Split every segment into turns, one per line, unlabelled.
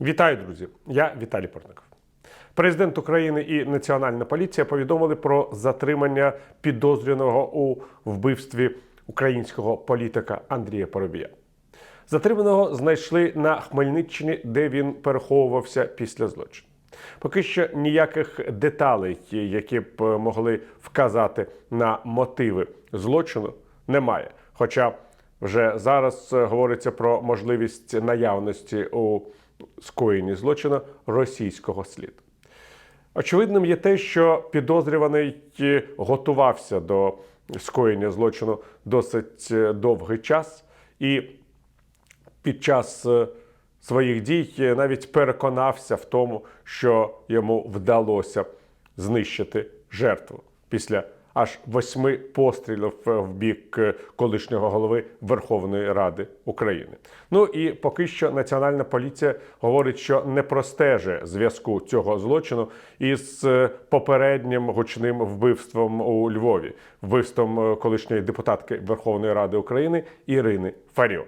Вітаю, друзі! Я Віталій Портников. Президент України і Національна поліція повідомили про затримання підозрюваного у вбивстві українського політика Андрія Поробія. Затриманого знайшли на Хмельниччині, де він переховувався після злочину. Поки що ніяких деталей, які б могли вказати на мотиви злочину, немає. Хоча вже зараз е, говориться про можливість наявності у скоєнні злочину російського сліду. Очевидним є те, що підозрюваний е, готувався до скоєння злочину досить е, довгий час, і під час е, своїх дій навіть переконався в тому, що йому вдалося знищити жертву після аж восьми пострілів е, в бік е, колишнього голови Верховної Ради України. Ну і поки що Національна поліція говорить, що не простеже зв'язку цього злочину із е, попереднім гучним вбивством у Львові, вбивством колишньої депутатки Верховної Ради України Ірини Фаріо.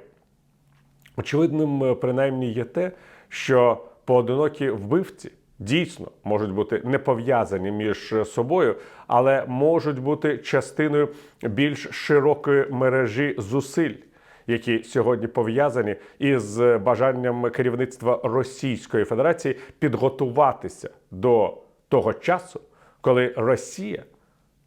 Очевидним, принаймні, є те, що поодинокі вбивці дійсно можуть бути не пов'язані між собою, але можуть бути частиною більш широкої мережі зусиль, які сьогодні пов'язані із бажанням керівництва Російської Федерації підготуватися до того часу, коли Росія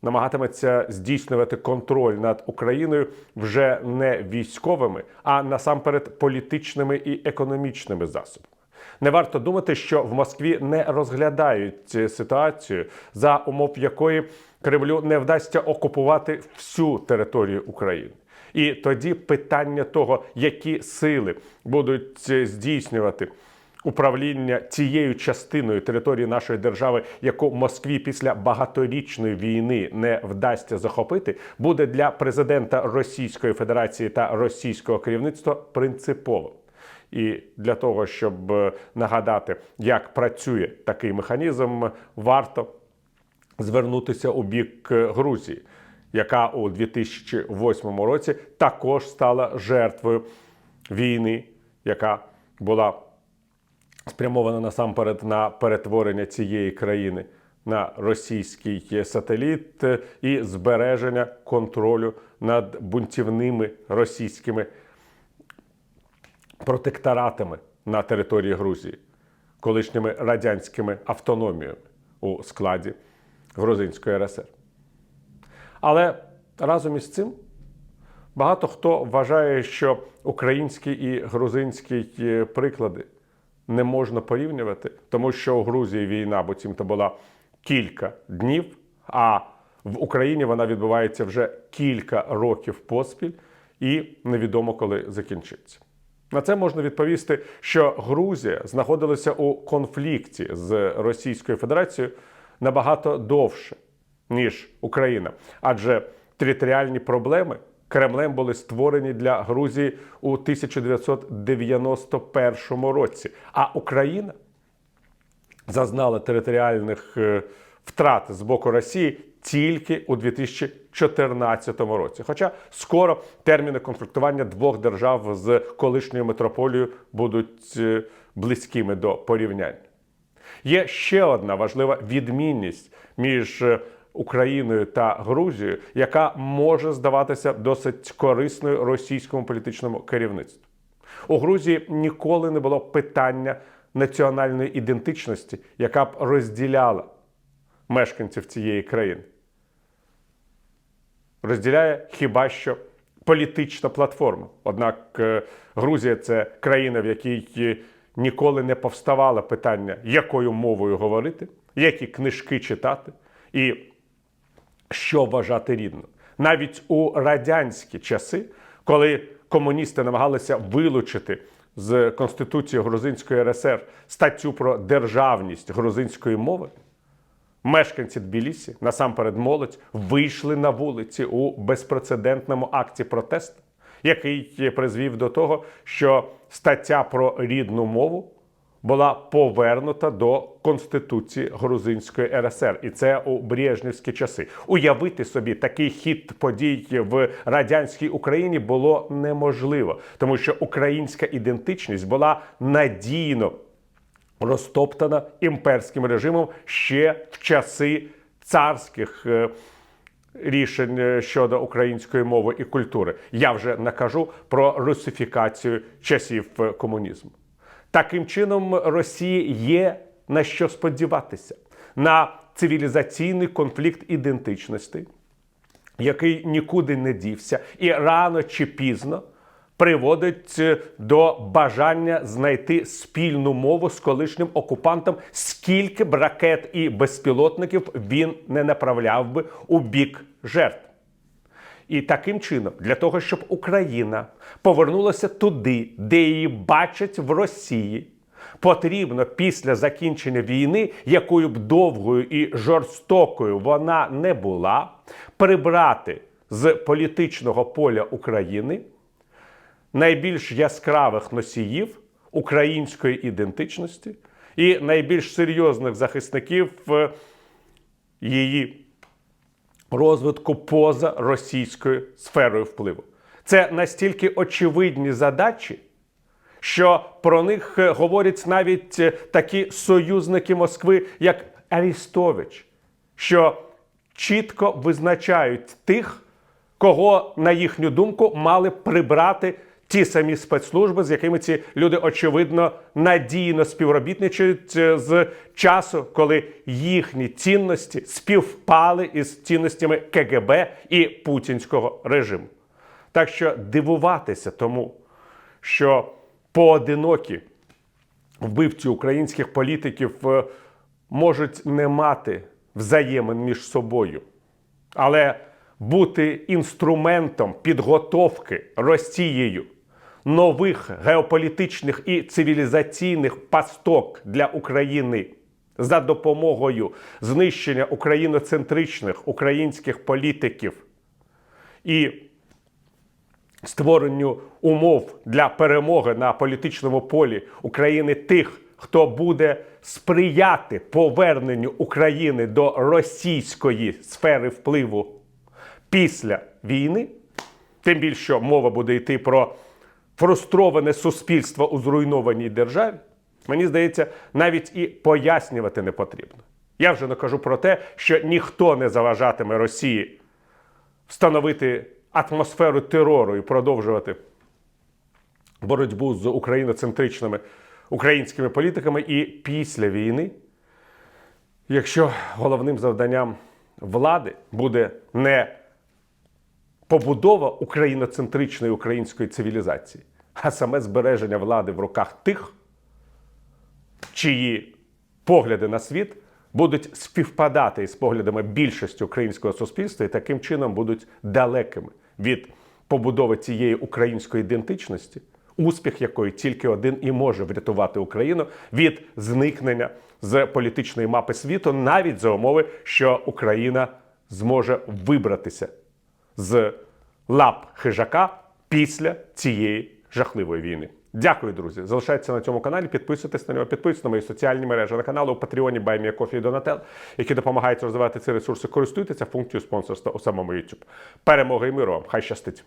намагатиметься здійснювати контроль над Україною вже не військовими, а насамперед політичними і економічними засобами. Не варто думати, що в Москві не розглядають ситуацію, за умов якої Кремлю не вдасться окупувати всю територію України. І тоді питання того, які сили будуть е, здійснювати управління цією частиною території нашої держави, яку Москві після багаторічної війни не вдасться захопити, буде для президента Російської Федерації та російського керівництва принциповим. І для того, щоб е, нагадати, як працює такий механізм, варто звернутися у бік е, Грузії, яка у 2008 році також стала жертвою війни, яка була спрямована насамперед на перетворення цієї країни на російський сателіт е, і збереження контролю над бунтівними російськими протекторатами на території Грузії, колишніми радянськими автономіями у складі Грузинської РСР. Але разом із цим багато хто вважає, що українські і грузинські е, приклади не можна порівнювати, тому що у Грузії війна, буцімто була кілька днів, а в Україні вона відбувається вже кілька років поспіль, і невідомо коли закінчиться. На це можна відповісти, що Грузія знаходилася у конфлікті з Російською Федерацією набагато довше, ніж Україна, адже територіальні проблеми Кремлем були створені для Грузії у 1991 році, а Україна зазнала територіальних е, втрат з боку Росії тільки у 2014 році. Хоча скоро терміни конфліктування двох держав з колишньою метрополією будуть е, близькими до порівняння. Є ще одна важлива відмінність між е, Україною та Грузією, яка може здаватися досить корисною російському політичному керівництву. У Грузії ніколи не було питання національної ідентичності, яка б розділяла мешканців цієї країни. Розділяє хіба що політична платформа. Однак е, Грузія це країна, в якій е, ніколи не повставало питання, якою мовою говорити, які книжки читати і що вважати рідно. Навіть у радянські часи, коли комуністи намагалися вилучити з Конституції Грузинської РСР статтю про державність грузинської мови, мешканці Тбілісі, насамперед молодь, вийшли на вулиці у безпрецедентному акті протесту, який призвів до того, що стаття про рідну мову була повернута до Конституції Грузинської РСР, і це у Брежнівські часи. Уявити собі такий хід подій в радянській Україні було неможливо, тому що українська ідентичність була надійно розтоптана імперським режимом ще в часи царських е, рішень е, щодо української мови і культури. Я вже не кажу про русифікацію часів е, комунізму. Таким чином, Росії є на що сподіватися на цивілізаційний конфлікт ідентичностей, який нікуди не дівся, і рано чи пізно приводить е, до бажання знайти спільну мову з колишнім окупантом, скільки б ракет і безпілотників він не направляв би у бік жертв. І таким чином, для того, щоб Україна повернулася туди, де її бачать в Росії, потрібно після закінчення війни, якою б довгою і жорстокою вона не була, прибрати з політичного поля України найбільш яскравих носіїв української ідентичності і найбільш серйозних захисників е, її розвитку поза російською сферою впливу. Це настільки очевидні задачі, що про них е, говорять навіть е, такі союзники Москви, як Арістович, що чітко визначають тих, кого, на їхню думку, мали прибрати ті самі спецслужби, з якими ці люди очевидно надійно співробітничають е, з часу, коли їхні цінності співпали із цінностями КГБ і путінського режиму. Так що дивуватися тому, що поодинокі вбивці українських політиків е, можуть не мати взаємин між собою, але бути інструментом підготовки Росією нових геополітичних і цивілізаційних пасток для України за допомогою знищення україноцентричних українських політиків і створенню умов для перемоги на політичному полі України тих, хто буде сприяти поверненню України до російської сфери впливу після війни, тим більше мова буде йти про фрустроване суспільство у зруйнованій державі, мені здається, навіть і пояснювати не потрібно. Я вже не кажу про те, що ніхто не заважатиме Росії встановити атмосферу терору і продовжувати боротьбу з україноцентричними українськими політиками і після війни, якщо головним завданням влади буде не побудова україноцентричної української цивілізації, а саме збереження влади в руках тих, чиї погляди на світ будуть співпадати із поглядами більшості українського суспільства і таким чином будуть далекими від побудови цієї української ідентичності, успіх якої тільки один і може врятувати Україну від зникнення з політичної мапи світу, навіть за умови, що Україна зможе вибратися з лап хижака після цієї жахливої війни. Дякую, друзі. Залишайтеся на цьому каналі, підписуйтесь на нього, підписуйтесь на мої соціальні мережі на канали у Патреоні Баймія Кофі і Донател, які допомагають розвивати ці ресурси. Користуйтеся функцією спонсорства у самому YouTube. Перемоги і миру вам! Хай щастить!